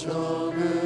적은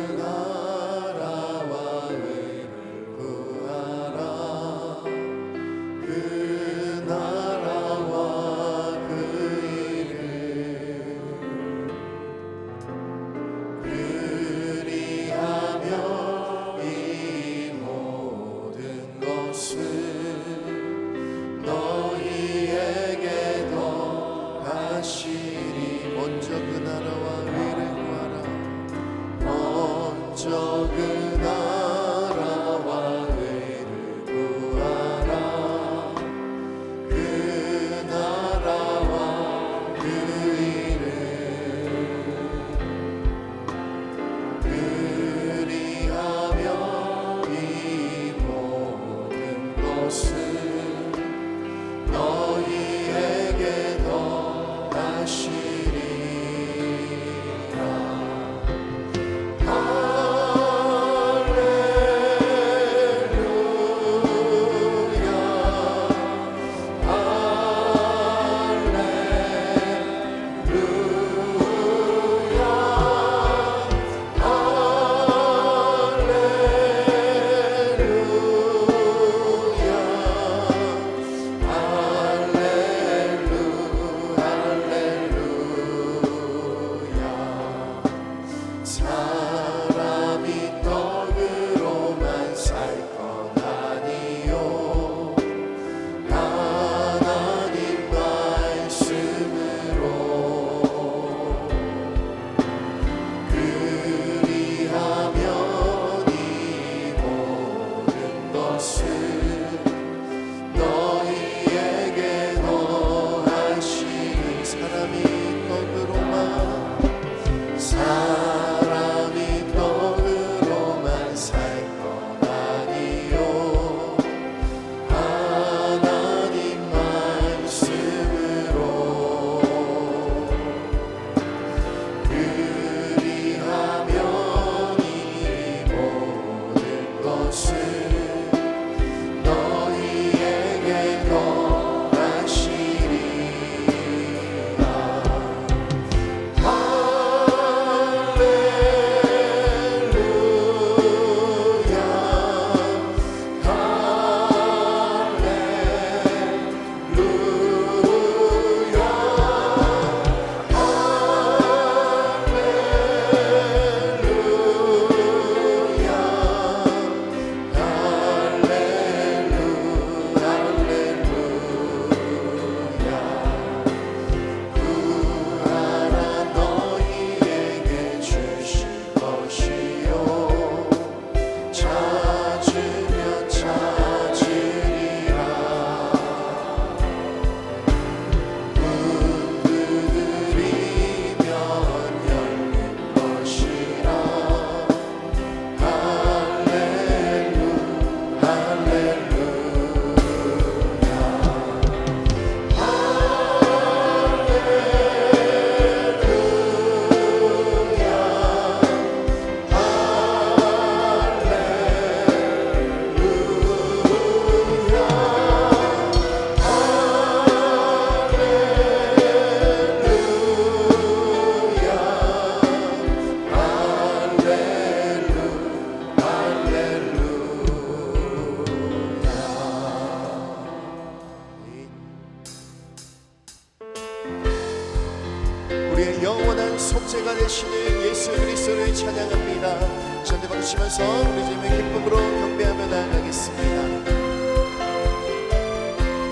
속죄가 되시는 예수 그리스도를 찬양합니다. 전대 받으시면서 우리 주님의 기쁨으로 경배하며 나아가겠습니다.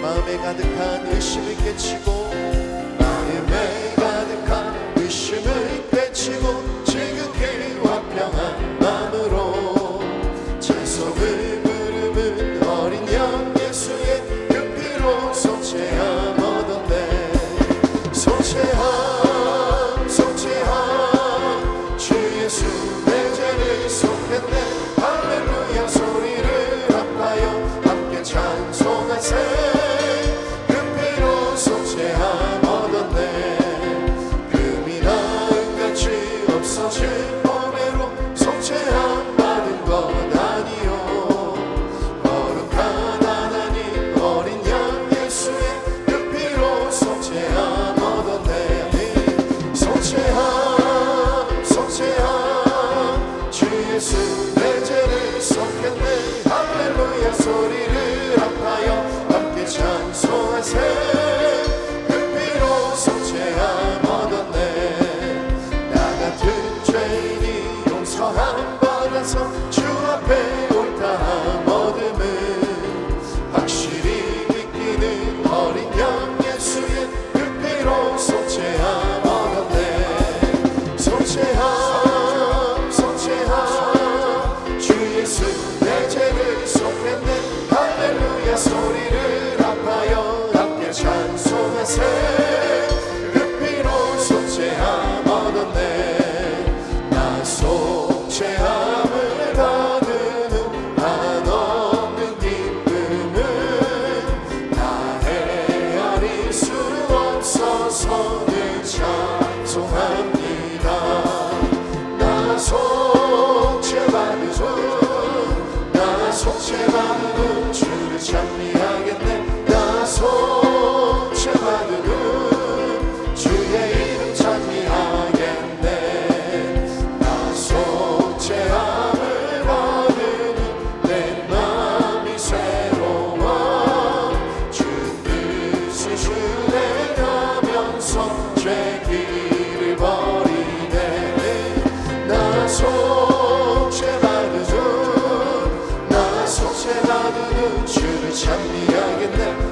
마음에 가득한 의심을 깨치고 pay. 나는 주를 찬미하겠네.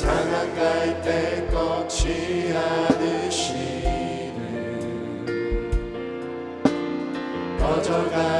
사랑할 때 꺾지 않으시는. 꺼져가